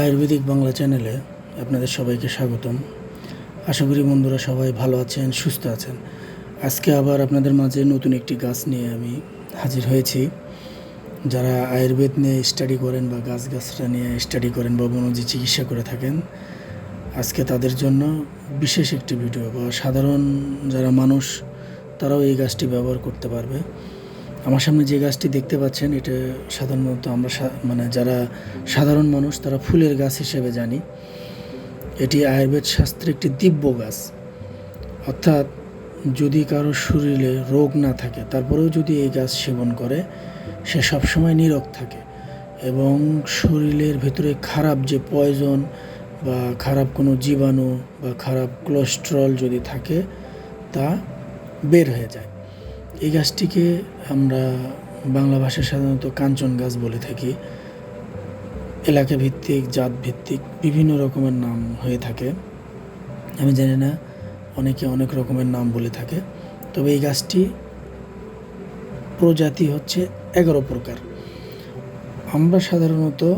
আয়ুর্বেদিক বাংলা চ্যানেলে আপনাদের সবাইকে স্বাগতম। আশা করি বন্ধুরা সবাই ভালো আছেন, সুস্থ আছেন। আজকে আবার আপনাদের মাঝে নতুন একটি গাছ নিয়ে আমি হাজির হয়েছি। যারা আয়ুর্বেদ নিয়ে স্টাডি করেন বা গাছ গাছটা নিয়ে স্টাডি করেন বা বনজি চিকিৎসা করে থাকেন, আজকে তাদের জন্য বিশেষ একটি ভিডিও বা সাধারণ যারা মানুষ, তারাও এই গাছটি ব্যবহার করতে পারবে। আমার সামনে যে গাছটি দেখতে পাচ্ছেন, এটা সাধারণত আমরা মানে যারা সাধারণ মানুষ, তারা ফুলের গাছ হিসেবে জানি। এটি আয়ুর্বেদ শাস্ত্রে একটি দিব্য গাছ। অর্থাৎ যদি কারও শরীরে রোগ না থাকে, তারপরেও যদি এই গাছ সেবন করে, সে সবসময় নিরোগ থাকে এবং শরীরের ভেতরে খারাপ যে পয়জন বা খারাপ কোনো জীবাণু বা খারাপ কোলেস্ট্রল যদি থাকে, তা বের হয়ে যায়। এই গাছটিকে আমরা বাংলা ভাষায় সাধারণত কাঞ্চন গাছ বলে থাকি। এলাকা ভিত্তিক, জাত ভিত্তিক বিভিন্ন রকমের নাম হয়ে থাকে। আমি জানি না, অনেকে অনেক রকমের নাম বলে থাকে। তবে এই গাছটি প্রজাতি হচ্ছে এগারো প্রকার। আমরা সাধারণত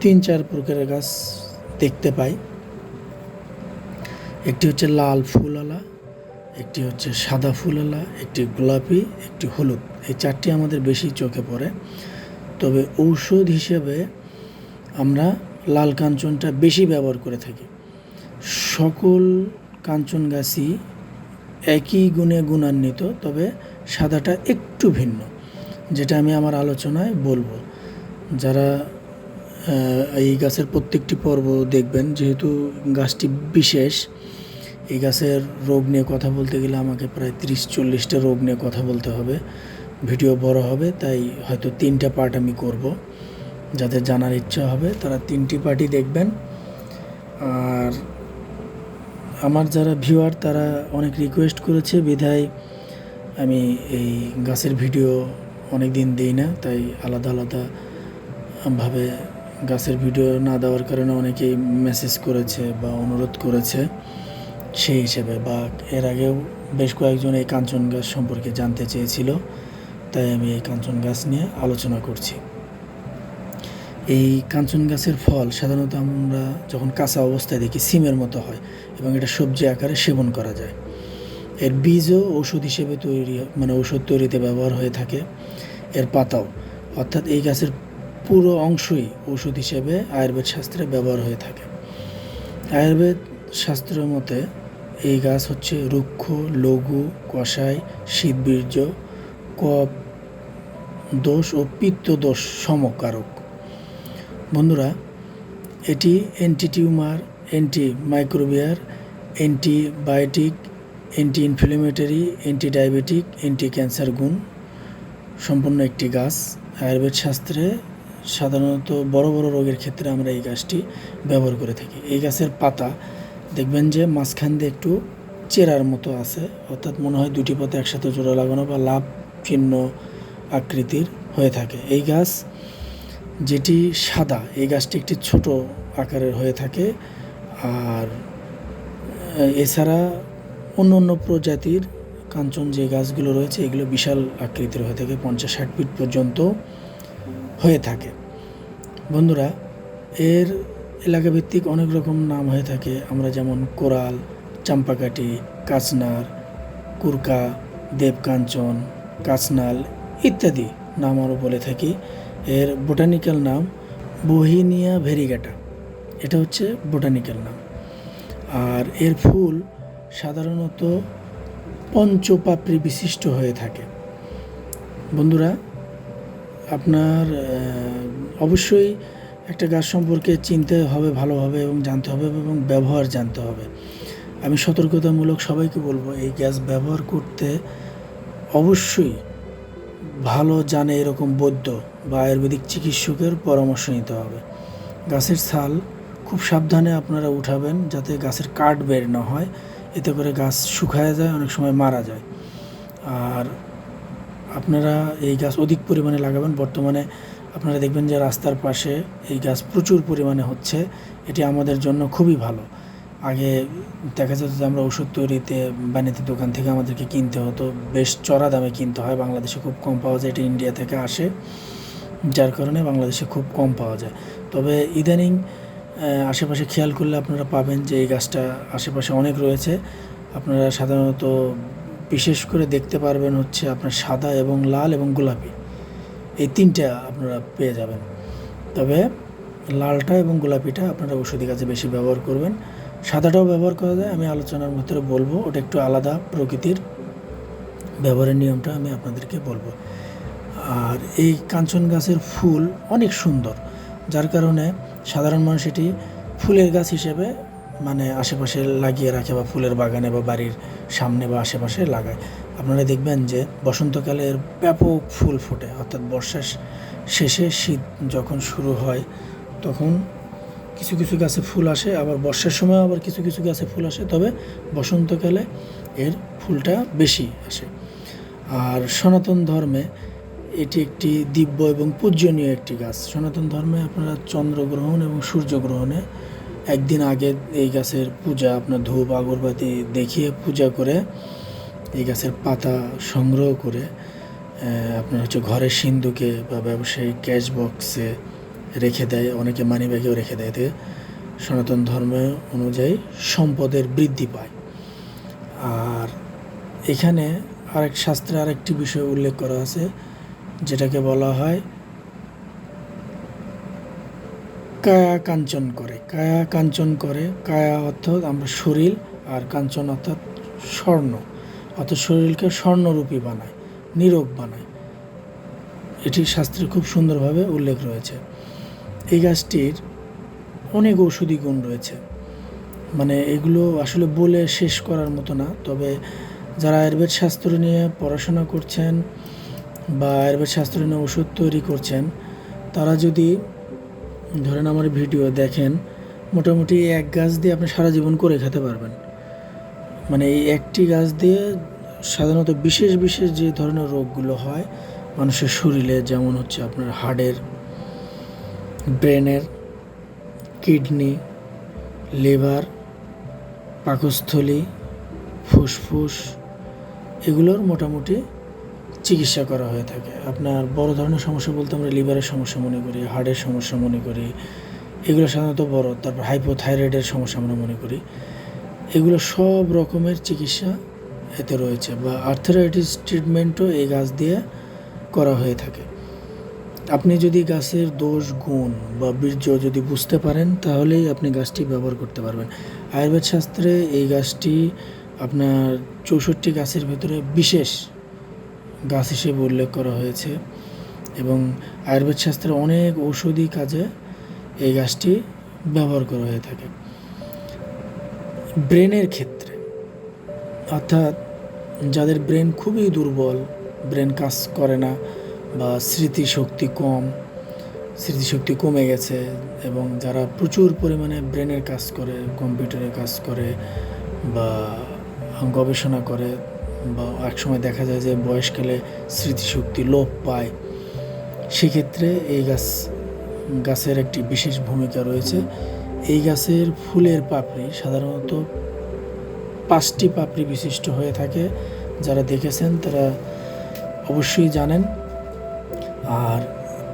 তিন, চার প্রকারের গাছ দেখতে পাই। একটি হচ্ছে লাল ফুলওয়ালা একটি হচ্ছে সাদা ফুলওয়ালা একটি গোলাপি, একটি হলুদ। এই চারটি আমাদের বেশি চোখে পড়ে। তবে ঔষধ হিসেবে আমরা লাল কাঞ্চনটা বেশি ব্যবহার করে থাকি। সকল কাঞ্চন গাছই একই গুণে গুণান্বিত, তবে সাদাটা একটু ভিন্ন, যেটা আমি আমার আলোচনায় বলব। যারা এই গাছের প্রত্যেকটি পর্ব দেখবেন, যেহেতু গাছটি বিশেষ এই গাছের রোগ নিয়ে কথা বলতে গেলে আমাকে প্রায় তিরিশ চল্লিশটা রোগ নিয়ে কথা বলতে হবে। ভিডিও বড় হবে, তাই হয়তো তিনটা পার্ট আমি করব। যাদের জানার ইচ্ছা হবে, তারা তিনটি পার্টই দেখবেন। আর আমার যারা ভিউয়ার তারা অনেক রিকোয়েস্ট করেছে, বিধায় আমি এই গাছের ভিডিও অনেক দিন দিই না, তাই আলাদা আলাদা ভাবে গাছের ভিডিও না দেওয়ার কারণে অনেকেই মেসেজ করেছে বা অনুরোধ করেছে। সেই হিসেবে, বা এর আগেও বেশ কয়েকজন এই কাঞ্চন গাছ সম্পর্কে জানতে চেয়েছিল, তাই আমি এই কাঞ্চন গাছ নিয়ে আলোচনা করছি। এই কাঞ্চন গাছের ফল সাধারণত আমরা যখন কাঁচা অবস্থায় দেখি, সিমের মতো হয় এবং এটা সবজি আকারে সেবন করা যায়। এর বীজও ঔষধ হিসেবে তৈরি মানে ঔষধ তৈরিতে ব্যবহার হয়ে থাকে। এর পাতাও, অর্থাৎ এই গাছের পুরো অংশই ঔষধ হিসেবে আয়ুর্বেদ শাস্ত্রে ব্যবহার হয়ে থাকে। আয়ুর্বেদ শাস্ত্রের মতে এই গাছ হচ্ছে রুক্ষ, লঘু কষায় শীতবীর্য, কপ, দোষ ও পিত্ত দোষ সমকারক। বন্ধুরা, এটি anti tumour anti microbial antibiotic anti inflammatory anti diabetic anti cancer গুণ। সম্পন্ন একটি গাছ। আয়ুর্বেদ শাস্ত্রে সাধারণত বড় বড় রোগের ক্ষেত্রে আমরা এই গাছটি ব্যবহার করে থাকি। এই গাছের পাতা দেখবেন যে মাঝখান দিয়ে একটু চেরার মতো আছে, অর্থাৎ মনে হয় দুটি পথে একসাথে জোড়া লাগানো বা লাভ চিহ্ন আকৃতির হয়ে থাকে। এই গাছ যেটি সাদা, এই গাছটি একটি ছোট আকারের হয়ে থাকে আর এছাড়া অন্য অন্য প্রজাতির কাঞ্চন যে গাছগুলো রয়েছে, এগুলো বিশাল আকৃতির হয়ে থাকে, পঞ্চাশ ষাট ফিট পর্যন্ত হয়ে থাকে। বন্ধুরা, এর এলাকাভিত্তিক অনেক রকম নাম হয়ে থাকে। আমরা যেমন কোরাল, চাম্পাকাঠি কাচনার কুরকা, দেবকাঞ্চন কাচনাল ইত্যাদি নাম আরও বলে থাকি। এর বোটানিক্যাল নাম বহিনিয়া ভেরিগাটা। এটা হচ্ছে বোটানিক্যাল নাম। আর এর ফুল সাধারণত পঞ্চপাপড়ি বিশিষ্ট হয়ে থাকে। বন্ধুরা, আপনার অবশ্যই একটা গাছ সম্পর্কে চিনতে হবে, ভালোভাবে এবং জানতে হবে এবং ব্যবহার জানতে হবে। আমি সতর্কতামূলক সবাইকে বলব, এই গ্যাস ব্যবহার করতে অবশ্যই ভালো জানে এরকম বৈদ্য বা আয়ুর্বেদিক চিকিৎসকের পরামর্শ নিতে হবে। গাছের ছাল খুব সাবধানে আপনারা উঠাবেন যাতে গাছের কাঠ বের না হয়, এতে করে গাছ শুকায় যায়, অনেক সময় মারা যায়। আর আপনারা এই গাছ অধিক পরিমাণে লাগাবেন, বর্তমানে আপনারা দেখবেন যে রাস্তার পাশে এই গাছ প্রচুর পরিমাণে হচ্ছে। এটি আমাদের জন্য খুবই ভালো। আগে দেখা যেত যে আমরা ওষুধ তৈরিতে বাণিজ্য দোকান থেকে আমাদেরকে কিনতে হতো। বেশ চড়া দামে কিনতে হয়। বাংলাদেশে খুব কম পাওয়া যায়। এটা ইন্ডিয়া থেকে আসে। যার কারণে বাংলাদেশে খুব কম পাওয়া যায়। তবে ইদানিং আশেপাশে খেয়াল করলে আপনারা পাবেন যে এই গাছটা আশেপাশে অনেক রয়েছে। আপনারা সাধারণত বিশেষ করে দেখতে পারবেন হচ্ছে আপনার সাদা এবং লাল এবং গোলাপি। এই তিনটা আপনারা পেয়ে যাবেন। তবে লালটা এবং গোলাপিটা আপনারা ঔষধি কাজে বেশি ব্যবহার করবেন। সাদাটাও ব্যবহার করা যায়, আমি আলোচনার ভিতরে বলব, ওটা একটু আলাদা প্রকৃতির ব্যবহারের নিয়মটা আমি আপনাদেরকে বলব। আর এই কাঞ্চন গাছের ফুল অনেক সুন্দর, যার কারণে সাধারণ মানুষ এটি ফুলের গাছ হিসেবে মানে আশেপাশে লাগিয়ে রাখে বা ফুলের বাগানে বা বাড়ির সামনে বা আশেপাশে লাগায়। আপনারা দেখবেন যে বসন্তকালে এর ব্যাপক ফুল ফোটে, অর্থাৎ বর্ষার শেষে শীত যখন শুরু হয়, তখন কিছু কিছু গাছে ফুল আসে, আবার বর্ষার সময় আবার কিছু কিছু গাছে ফুল আসে, তবে বসন্তকালে এর ফুলটা বেশি আসে। আর সনাতন ধর্মে এটি একটি দিব্য এবং পূজনীয় একটি গাছ। সনাতন ধর্মে আপনারা চন্দ্রগ্রহণ এবং সূর্যগ্রহণে একদিন আগে এই গাছের পূজা, আপনার ধূপ, আগরবাতি দেখিয়ে পূজা করে এই গাছের পাতা সংগ্রহ করে আপনার হচ্ছে ঘরের সিন্ধুকে বা ব্যবসায়ী ক্যাশ বক্সে রেখে দেয়, অনেকে মানি ব্যাগেও রেখে দেয়। এতে সনাতন ধর্ম অনুযায়ী সম্পদের বৃদ্ধি পায়। আর এখানে আরেক শাস্ত্রে আরেকটি বিষয় উল্লেখ করা আছে, যেটাকে বলা হয় কায়া কাঞ্চন করে। কায়া কাঞ্চন করে, কায়া অর্থাৎ আমরা শরীর আর কাঞ্চন অর্থাৎ স্বর্ণ। অর্থাৎ শরীরকে স্বর্ণরূপী বানায়, নীরব বানায়। এটি শাস্ত্রে খুব সুন্দরভাবে উল্লেখ রয়েছে। এই গাছটির অনেক ঔষধি গুণ রয়েছে। মানে এগুলো আসলে বলে শেষ করার মতো না, তবে যারা আয়ুর্বেদ শাস্ত্র নিয়ে পড়াশোনা করছেন বা আয়ুর্বেদ শাস্ত্র নিয়ে ওষুধ তৈরি করছেন, তারা যদি ধরেন আমার ভিডিও দেখেন, মোটামুটি এক গাছ দিয়ে আপনি সারা জীবন করে খেতে পারবেন। মানে এই একটি গাছ দিয়ে সাধারণত বিশেষ বিশেষ যে ধরনের রোগগুলো হয়, মানুষের শরীরে যেমন হচ্ছে আপনার হার্টের ব্রেনের, কিডনি, লিভার, পাকস্থলী, ফুসফুস, এগুলোর মোটামুটি চিকিৎসা করা হয়ে থাকে। আপনার বড় ধরনের সমস্যা বলতে আমরা লিভারের সমস্যা মনে করি হার্টের সমস্যা মনে করি, এগুলো সাধারণত বড়, তারপর হাইপোথাইরয়েডের সমস্যা আমরা মনে করি। এগুলো সব রকমের চিকিৎসা এতে রয়েছে বা আর্থারাইটিস ট্রিটমেন্টও এই গাছ দিয়ে করা হয়ে থাকে। আপনি যদি গাছের দোষ, গুণ বা বীর্য যদি বুঝতে পারেন, তাহলেই আপনি গাছটি ব্যবহার করতে পারবেন। আয়ুর্বেদ শাস্ত্রে এই গাছটি আপনার চৌষট্টি গাছের ভেতরে বিশেষ গাছ হিসেবে উল্লেখ করা হয়েছে এবং আয়ুর্বেদ শাস্ত্রে অনেক ঔষধি কাজে এই গাছটি ব্যবহার করা হয়ে থাকে। ব্রেনের ক্ষেত্রে। অর্থাৎ যাদের ব্রেন খুবই দুর্বল, ব্রেন কাজ করে না বা স্মৃতিশক্তি কম, স্মৃতিশক্তি কমে গেছে এবং যারা প্রচুর পরিমাণে ব্রেনের কাজ করে কম্পিউটারের কাজ করে বা গবেষণা করে বা একসময় দেখা যায় যে বয়সকালে স্মৃতিশক্তি লোপ পায়, সেক্ষেত্রে এই গাছ, গাছের একটি বিশেষ ভূমিকা রয়েছে। এই গাছের ফুলের পাপড়ি সাধারণত পাঁচটি পাপড়ি বিশিষ্ট হয়ে থাকে। যারা দেখেছেন তারা অবশ্যই জানেন। আর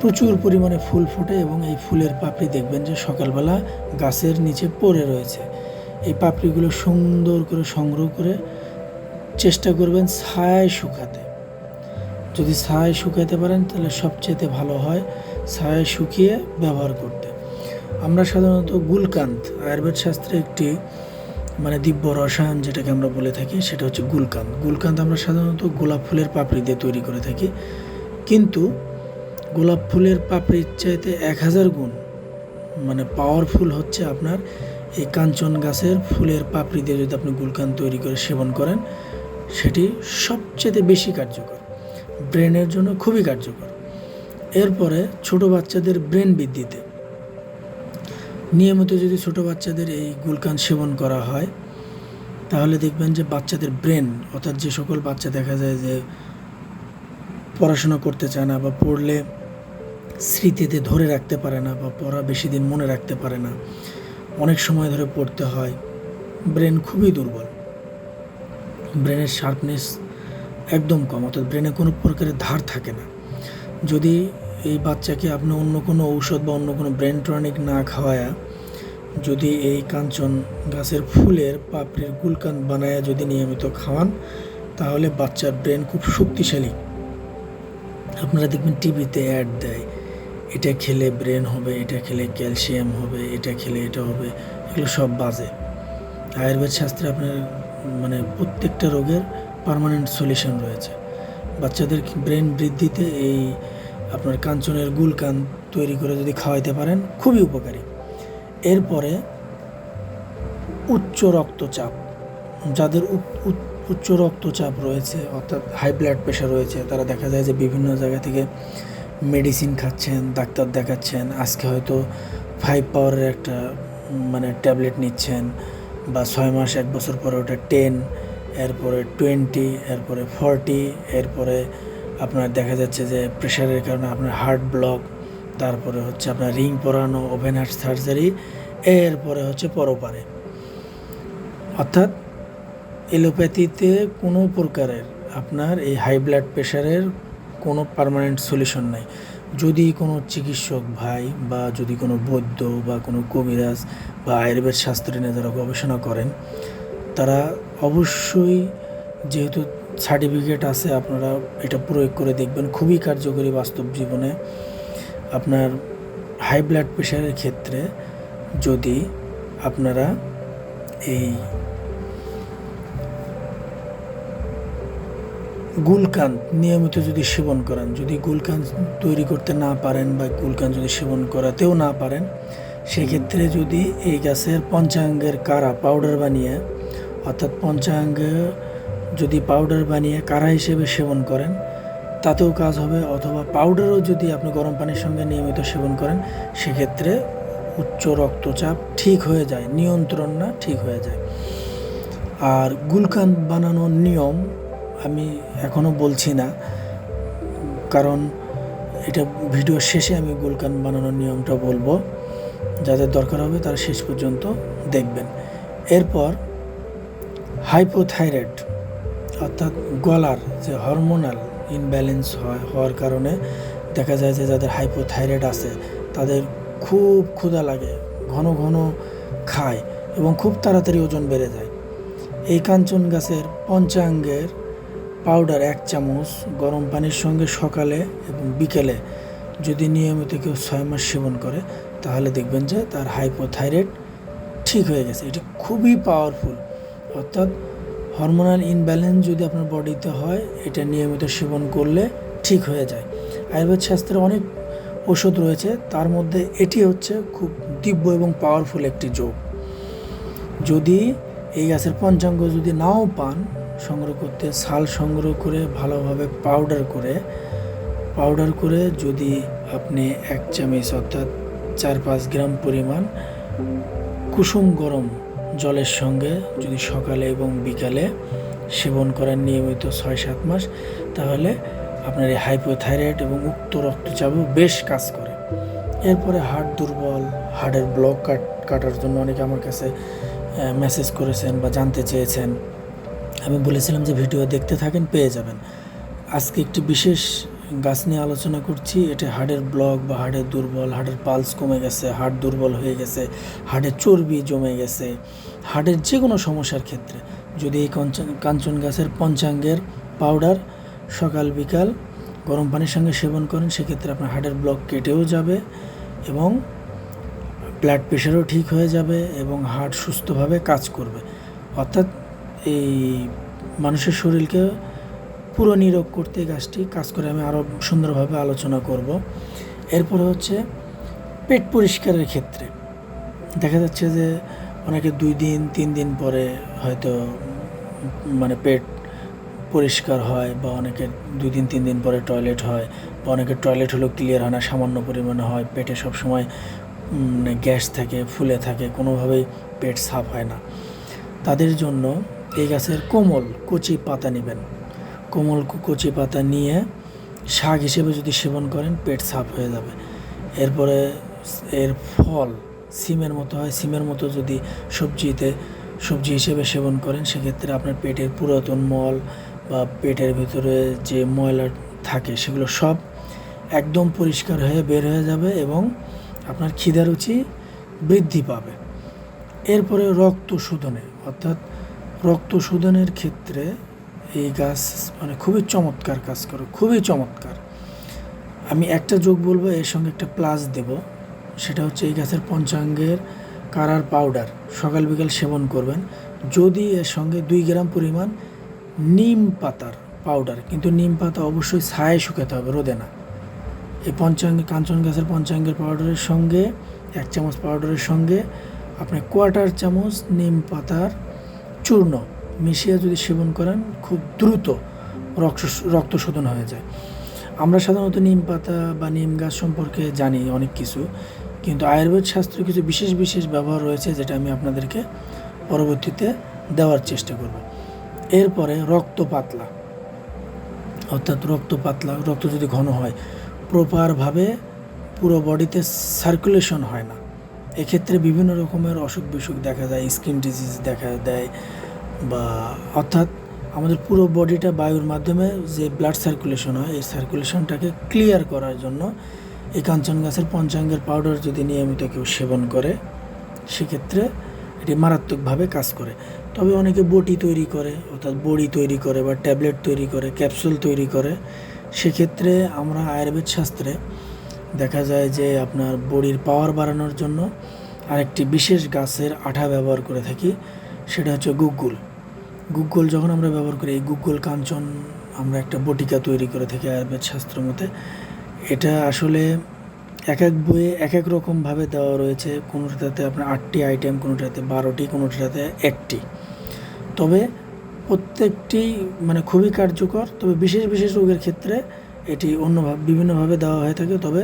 প্রচুর পরিমাণে ফুল ফোটে এবং এই ফুলের পাপড়ি দেখবেন যে সকালবেলা গাছের নিচে পড়ে রয়েছে। এই পাপড়িগুলো সুন্দর করে সংগ্রহ করে চেষ্টা করবেন ছায় শুকাতে। যদি ছায় শুকাতে পারেন তাহলে সবচেয়ে ভালো হয় ছায় শুকিয়ে ব্যবহার করতে। আমরা সাধারণত গুলকান্ত আয়ুর্বেদ শাস্ত্রে একটি মানে দিব্য রসায়ন যেটাকে আমরা বলে থাকি, সেটা হচ্ছে গুলকান্ত গুলকান্ত আমরা সাধারণত গোলাপ ফুলের পাপড়ি দিয়ে তৈরি করে থাকি। কিন্তু গোলাপ ফুলের পাপড়ির চাইতে এক হাজার গুণ মানে পাওয়ারফুল হচ্ছে আপনার এই কাঞ্চন গাছের ফুলের পাপড়ি দিয়ে যদি আপনি গুলকান তৈরি করে সেবন করেন, সেটি সবচেয়ে বেশি কার্যকর। ব্রেনের জন্য খুবই কার্যকর। এরপরে ছোট বাচ্চাদের ব্রেন বৃদ্ধিতে। নিয়মিত যদি ছোট বাচ্চাদের এই গুলকান সেবন করা হয়, তাহলে দেখবেন যে বাচ্চাদের ব্রেন, অর্থাৎ যে সকল বাচ্চা দেখা যায় যে পড়াশোনা করতে চায় না বা পড়লে স্মৃতিতে ধরে রাখতে পারে না বা পড়া বেশি দিন মনে রাখতে পারে না, অনেক সময় ধরে পড়তে হয়, ব্রেন খুবই দুর্বল। ব্রেনের শার্পনেস একদম কম, অর্থাৎ ব্রেনে কোনো প্রকারের ধার থাকে না। যদি এই বাচ্চাকে আপনি অন্য কোনো ঔষধ বা অন্য কোনো ব্রেন টনিক না খাওয়ায়া, যদি এই কাঞ্চন গাছের ফুলের পাপড়ির গুলকান বানায়া যদি নিয়মিত খাওয়ান, তাহলে বাচ্চার ব্রেন খুব শক্তিশালী। আপনারা দেখবেন টিভিতে অ্যাড দেয়, এটা খেলে ব্রেন হবে, এটা খেলে ক্যালসিয়াম হবে, এটা খেলে এটা হবে, এগুলো সব বাজে। আয়ুর্বেদ শাস্ত্রে আপনার মানে প্রত্যেকটা রোগের পার্মানেন্ট সলিউশন রয়েছে। বাচ্চাদের ব্রেন বৃদ্ধিতে এই আপনার কাঞ্চনের গুলকান তৈরি করে যদি খাওয়াইতে পারেন, খুবই উপকারী। এরপরে উচ্চ রক্তচাপ, যাদের উচ্চ রক্তচাপ রয়েছে, অর্থাৎ হাই ব্লাড প্রেশার রয়েছে, তারা দেখা যায় যে বিভিন্ন জায়গা থেকে মেডিসিন খাচ্ছেন, ডাক্তার দেখাচ্ছেন, আজকে হয়তো ফাইভ পাওয়ারের একটা মানে ট্যাবলেট নিচ্ছেন, বা ছয় মাস, এক বছর পরে ওটা টেন এরপরে টোয়েন্টি এরপরে ফর্টি এরপরে আপনার দেখা যাচ্ছে যে প্রেশারের কারণে আপনার হার্ট ব্লক, তারপরে হচ্ছে আপনার রিং পরানো, ওভেন হার্ট সার্জারি, এরপরে হচ্ছে পরপারে অর্থাৎ এলোপ্যাথিতে কোনো প্রকারের আপনার এই হাই ব্লাড প্রেশারের কোনো পার্মানেন্ট সলিউশন নাই। যদি কোনো চিকিৎসক ভাই বা যদি কোনো বৈদ্য বা কোনো কবিরাজ বা আয়ুর্বেদ শাস্ত্রে নিয়ে যারা গবেষণা করেন, তারা অবশ্যই যেহেতু সার্টিফিকেট আছে, আপনারা এটা প্রয়োগ করে দেখবেন। খুবই কার্যকরী বাস্তব জীবনে। আপনার হাই ব্লাড প্রেশারের ক্ষেত্রে যদি আপনারা এই গুলকান নিয়মিত যদি সেবন করেন, যদি গুলকান তৈরি করতে না পারেন বা গুলকান যদি সেবন করাতেও না পারেন, সেক্ষেত্রে যদি এই গাছের পঞ্চাঙ্গের কারা পাউডার বানিয়ে, অর্থাৎ পঞ্চাঙ্গ যদি পাউডার বানিয়ে কারা হিসেবে সেবন করেন, তাতেও কাজ হবে, অথবা পাউডারও যদি আপনি গরম পানির সঙ্গে নিয়মিত সেবন করেন, সেক্ষেত্রে উচ্চ রক্তচাপ ঠিক হয়ে যায়, নিয়ন্ত্রণ না ঠিক হয়ে যায়। আর গুলকান বানানোর নিয়ম আমি এখনও বলছি না, কারণ এটা ভিডিও শেষে আমি গুলকান বানানোর নিয়মটা বলব। যাদের দরকার হবে তারা শেষ পর্যন্ত দেখবেন। এরপর হাইপোথাইরয়েড অর্থাৎ গলার যে হরমোনাল ইনব্যালেন্স হয়, হওয়ার কারণে দেখা যায় যে যাদের হাইপোথাইরয়েড আছে, তাদের খুব ক্ষুধা লাগে, ঘন ঘন খায় এবং খুব তাড়াতাড়ি ওজন বেড়ে যায়। এই কাঞ্চন গাছের পঞ্চাঙ্গের পাউডার এক চামচ গরম পানির সঙ্গে সকালে এবং বিকেলে যদি নিয়মিত কেউ ছয় মাস সেবন করে, তাহলে দেখবেন যে তার হাইপোথাইরয়েড ঠিক হয়ে গেছে। এটি খুবই পাওয়ারফুল অর্থাৎ হরমোনাল ইনব্যালেন্স যদি আপনার বডিতে হয়, এটা নিয়মিত সেবন করলে ঠিক হয়ে যায়। আয়ুর্বেদ শাস্ত্রে অনেক ওষুধ রয়েছে, তার মধ্যে এটি হচ্ছে খুব দিব্য এবং পাওয়ারফুল একটি যোগ। যদি এই গাছের পঞ্চাঙ্গ যদি নাও পান, সংগ্রহ করতে ছাল সংগ্রহ করে, ভালোভাবে পাউডার করে পাউডার করে যদি আপনি এক চামচ অর্থাৎ চার পাঁচ গ্রাম পরিমাণ কুসুম গরম জলের সঙ্গে যদি সকালে এবং বিকালে সেবন করেন নিয়মিত ছয় সাত মাস, তাহলে আপনার এই হাইপোথাইরয়েড এবং উক্ত রক্তচাপও বেশ কাজ করে। এরপরে হার্ট দুর্বল হার্টের ব্লক কাট, কাটার জন্য অনেকে আমার কাছে মেসেজ করেছেন বা জানতে চেয়েছেন। আমি বলেছিলাম যে, ভিডিও দেখতে থাকেন, পেয়ে যাবেন। আজকে একটি বিশেষ গাছ নিয়ে আলোচনা করছি, এটা হাড়ের ব্লক বা হাড়ের দুর্বল, হাড়ের পালস কমে গেছে, হাড় দুর্বল হয়ে গেছে হাড়ের চর্বি জমে গেছে। হাড়ের যে কোনো সমস্যার ক্ষেত্রে যদি এই কাঞ্চন গাছের পঞ্চাঙ্গের পাউডার সকাল, বিকাল গরম পানির সঙ্গে সেবন করেন, সেক্ষেত্রে আপনার হাড়ের ব্লক কেটেও যাবে এবং ব্লাড প্রেশারও ঠিক হয়ে যাবে এবং হার্ট সুস্থভাবে কাজ করবে। অর্থাৎ এই মানুষের শরীরকে পুরো নিরোগ করতে গাছটি কাজ করে আমি আরও সুন্দরভাবে আলোচনা করব। এরপরে হচ্ছে পেট পরিষ্কারের ক্ষেত্রে। দেখা যাচ্ছে যে অনেকে দুই দিন, তিন দিন পরে হয়তো মানে পেট পরিষ্কার হয় বা অনেকের দুই দিন, তিন দিন পরে টয়লেট হয় বা অনেকের টয়লেট হলেও ক্লিয়ার হয় না, সামান্য পরিমাণে হয়, পেটে সবসময় মানে গ্যাস থাকে, ফুলে থাকে, কোনোভাবেই পেট সাফ হয় না। তাদের জন্য এই গাছের কোমল, কচি পাতা নেবেন। কোমল কু- কচি পাতা নিয়ে শাক হিসেবে যদি সেবন করেন, পেট সাফ হয়ে যাবে। এরপরে এর ফল, সিমের মতো হয়। সিমের মতো যদি সবজিতে, সবজি হিসেবে সেবন করেন, সেক্ষেত্রে আপনার পেটের পুরাতন মল বা পেটের ভিতরে যে ময়লা থাকে, সেগুলো সব একদম পরিষ্কার হয়ে বের হয়ে যাবে এবং আপনার খিদা রুচি বৃদ্ধি পাবে। এরপরে রক্ত শোধনে, অর্থাৎ রক্ত শোধনের ক্ষেত্রে এই গাছ মানে খুবই চমৎকার কাজ করে, খুবই চমৎকার। আমি একটা যোগ বলব, এর সঙ্গে একটা প্লাস দেব। সেটা হচ্ছে এই গাছের পঞ্চাঙ্গের কারার পাউডার সকাল বিকাল সেবন করবেন। যদি এর সঙ্গে দুই গ্রাম পরিমাণ নিম পাতার পাউডার কিন্তু নিম পাতা অবশ্যই ছায়ে শুকাতে হবে, রোদে না। এই পঞ্চাঙ্গে, কাঞ্চন গাছের পঞ্চাঙ্গের পাউডারের সঙ্গে, এক চামচ পাউডারের সঙ্গে আপনি কোয়ার্টার চামচ নিম পাতার চূর্ণ মিশিয়ে যদি সেবন করেন, খুব দ্রুত রক্ত রক্ত শোধন হয়ে যায়। আমরা সাধারণত নিম পাতা বা নিম গাছ সম্পর্কে জানি অনেক কিছু, কিন্তু আয়ুর্বেদ শাস্ত্রে কিছু বিশেষ বিশেষ ব্যবহার রয়েছে যেটা আমি আপনাদেরকে পরবর্তীতে দেওয়ার চেষ্টা করব। এরপরে রক্ত পাতলা। অর্থাৎ রক্ত পাতলা, রক্ত যদি ঘন হয়, প্রপারভাবে পুরো বডিতে সার্কুলেশন হয় না। এক্ষেত্রে বিভিন্ন রকমের অসুখ বিসুখ দেখা যায় স্কিন ডিজিজ দেখা দেয় বা অর্থাৎ আমাদের পুরো বডিটা বায়ুর মাধ্যমে যে ব্লাড সার্কুলেশন হয়, এই সার্কুলেশনটাকে ক্লিয়ার করার জন্য এই কাঞ্চন গাছের পঞ্চাঙ্গের পাউডার যদি নিয়মিত কেউ সেবন করে, সেক্ষেত্রে এটি মারাত্মকভাবে কাজ করে। তবে অনেকে বটি তৈরি করে, অর্থাৎ বড়ি তৈরি করে বা ট্যাবলেট তৈরি করে ক্যাপসুল তৈরি করে, সেক্ষেত্রে আমরা আয়ুর্বেদ শাস্ত্রে দেখা যায় যে আপনার বড়ির পাওয়ার বাড়ানোর জন্য আরেকটি বিশেষ গাছের আঠা ব্যবহার করে থাকি, সেটা হচ্ছে গুগ্গুল। গুগ্গল যখন আমরা ব্যবহার করি, এই গুগল কাঞ্চন আমরা একটা বটিকা তৈরি করে থাকি আয়ুর্বেদ শাস্ত্র মতে। এটা আসলে এক এক বইয়ে এক এক রকমভাবে দেওয়া রয়েছে। কোনোটাতে আপনার আটটি আইটেম কোনোটাতে বারোটি, কোনোটাতে একটি। তবে প্রত্যেকটি মানে খুবই কার্যকর, তবে বিশেষ বিশেষ রোগের ক্ষেত্রে এটি অন্যভাবে বিভিন্নভাবে দেওয়া হয়ে থাকে। তবে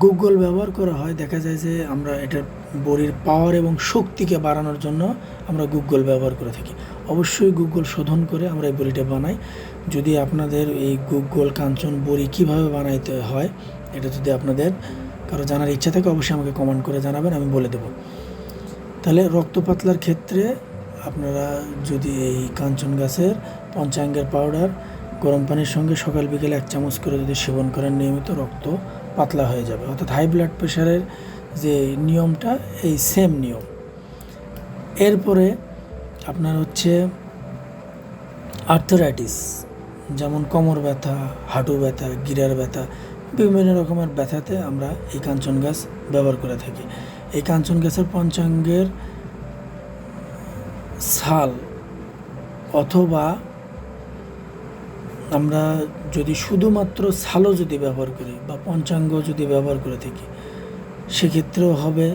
গুগল ব্যবহার করা হয়, দেখা যায় যে আমরা এটার বড়ির পাওয়ার এবং শক্তিকে বাড়ানোর জন্য আমরা গুগল ব্যবহার করে থাকি। অবশ্যই গুগল শোধন করে আমরা এই বড়িটা বানাই। যদি আপনাদের এই গুগল কাঞ্চন বড়ি কীভাবে বানাইতে হয়, এটা যদি আপনাদের কারও জানার ইচ্ছা থাকে, অবশ্যই আমাকে কমেন্ট করে জানাবেন, আমি বলে দেবো। তাহলে রক্ত পাতলার ক্ষেত্রে আপনারা যদি এই কাঞ্চন গাছের পঞ্চাঙ্গের পাউডার গরম পানির সঙ্গে সকাল বিকেলে এক চামচ করে যদি সেবন করেন, নিয়মিত রক্ত পাতলা হয়ে যাবে। অর্থাৎ হাই ব্লাড প্রেশারের যে নিয়মটা, এই সেম নিয়ম। এরপরে আপনার হচ্ছে আর্থারাইটিস যেমন কোমর ব্যথা, হাঁটু ব্যথা, গিরার ব্যথা, বিভিন্ন রকমের ব্যথাতে আমরা এই কাঞ্চন গাছ ব্যবহার করে থাকি। এই কাঞ্চন গাছের পঞ্চাঙ্গের ছাল অথবা আমরা যদি শুধুমাত্র ছালও যদি ব্যবহার করি বা পঞ্চাঙ্গ যদি ব্যবহার করে থাকি সেক্ষেত্রেও হবে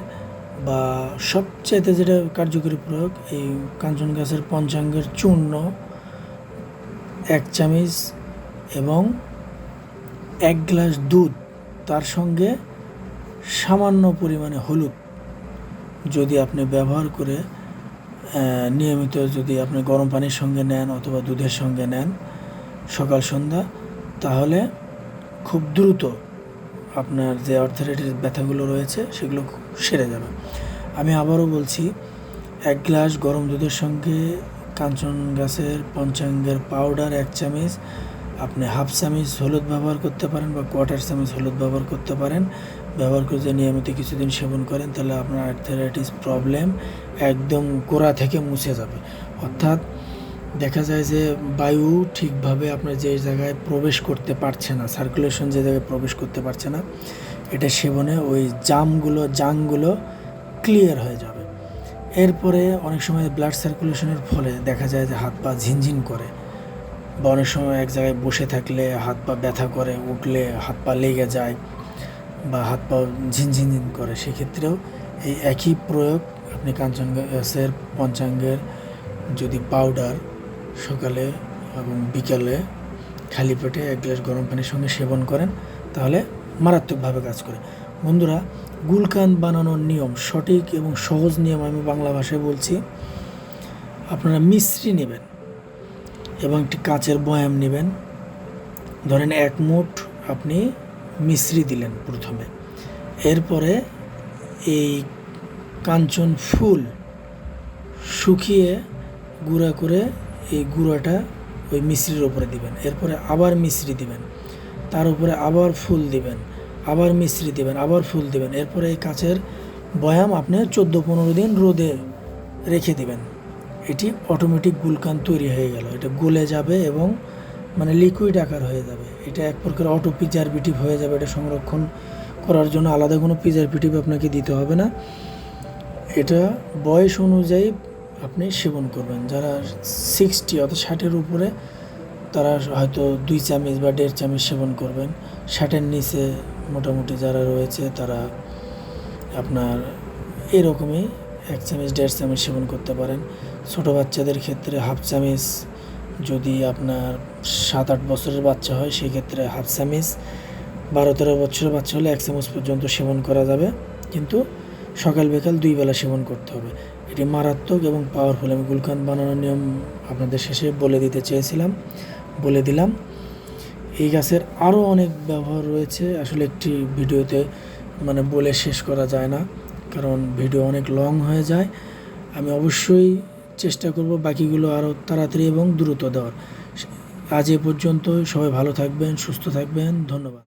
বা সবচেয়েতে যেটা কার্যকরী প্রয়োগ, এই কাঞ্চন গাছের পঞ্চাঙ্গের চূর্ণ, এক চামচ এবং এক গ্লাস দুধ, তার সঙ্গে সামান্য পরিমাণে হলুদ। যদি আপনি ব্যবহার করে নিয়মিত যদি আপনি গরম পানির সঙ্গে নেন অথবা দুধের সঙ্গে নেন সকাল সন্ধ্যা তাহলে খুব দ্রুত আপনার যে অর্থারাইটিস ব্যথাগুলো রয়েছে, সেগুলো সেরে যাবে। আমি আবারও বলছি, এক গ্লাস গরম দুধের সঙ্গে কাঞ্চন গাছের পঞ্চাঙ্গের পাউডার এক চামচ, আপনি হাফ চামচ হলুদ ব্যবহার করতে পারেন বা কোয়ার্টার চামচ হলুদ ব্যবহার করতে পারেন। ব্যবহার করে যদি নিয়মিত কিছুদিন সেবন করেন, তাহলে আপনার আর্থারাইটিস প্রবলেম একদম গোড়া থেকে মুছে যাবে। অর্থাৎ দেখা যায় যে বায়ু ঠিকভাবে আপনার যে জায়গায় প্রবেশ করতে পারছে না সার্কুলেশন যে জায়গায় প্রবেশ করতে পারছে না, এটা সেবনে ওই জামগুলো জাংগুলো ক্লিয়ার হয়ে যাবে। এরপরে অনেক সময় ব্লাড সার্কুলেশনের ফলে দেখা যায় যে হাত পা ঝিনঝিন করে বা অনেক সময় এক জায়গায় বসে থাকলে হাত পা ব্যথা করে, উঠলে হাত পা লেগে যায় বা হাত পা ঝিনঝিনঝিন করে, সেক্ষেত্রেও এই একই প্রয়োগ আপনি কাঞ্চন পঞ্চাঙ্গের যদি পাউডার সকালে এবং বিকালে খালি পেটে এক গ্লাস গরম পানির সঙ্গে সেবন করেন, তাহলে মারাত্মকভাবে কাজ করে। বন্ধুরা, গুলকান বানানোর নিয়ম সঠিক এবং সহজ নিয়ম আমি বাংলা ভাষায় বলছি, আপনারা মিশ্রি নেবেন এবং একটি কাঁচের বয়াম নেবেন। ধরেন এক মুঠ আপনি মিশ্রি দিলেন প্রথমে। এরপরে এই কাঞ্চন ফুল শুকিয়ে গুঁড়া করে এই গুঁড়াটা ওই মিশ্রির ওপরে দিবেন। এরপরে আবার মিশ্রি দিবেন। তার উপরে আবার ফুল দিবেন। আবার মিশ্রি দিবেন, আবার ফুল দিবেন। এরপরে এই কাচের বয়াম আপনি চোদ্দ পনেরো দিন রোদে রেখে দিবেন। এটি অটোমেটিক গুলকান তৈরি হয়ে গেল। এটা গলে যাবে এবং মানে লিকুইড আকার হয়ে যাবে। এটা এক প্রকার অটো প্রিজারভেটিভ হয়ে যাবে। এটা সংরক্ষণ করার জন্য আলাদা কোনো প্রিজারভেটিভ আপনাকে দিতে হবে না। এটা বয়স অনুযায়ী আপনি সেবন করবেন। যারা সিক্সটি অর্থাৎ ষাটের উপরে, তারা হয়তো দুই চামচ বা দেড় চামচ সেবন করবেন। ষাটের নিচে মোটামুটি যারা রয়েছে, তারা আপনার এরকমই এক চামচ, দেড় চামচ সেবন করতে পারেন। ছোটো বাচ্চাদের ক্ষেত্রে হাফ চামচ, যদি আপনার সাত আট বছরের বাচ্চা হয় সেই ক্ষেত্রে হাফ চামচ। বারো তেরো বছরের বাচ্চা হলে এক চামচ পর্যন্ত সেবন করা যাবে। কিন্তু সকাল বিকাল দুই বেলা সেবন করতে হবে। এটি মারাত্মক এবং পাওয়ারফুল আমি গুলকান বানানোর নিয়ম আপনাদের শেষে বলে দিতে চেয়েছিলাম, বলে দিলাম। এই গাছের আরও অনেক ব্যবহার রয়েছে, আসলে একটি ভিডিওতে মানে বলে শেষ করা যায় না, কারণ ভিডিও অনেক লং হয়ে যায়। আমি অবশ্যই চেষ্টা করব বাকিগুলো আরও তাড়াতাড়ি এবং দ্রুত দেওয়ার। আজ এ পর্যন্ত সবাই ভালো থাকবেন, সুস্থ থাকবেন, ধন্যবাদ।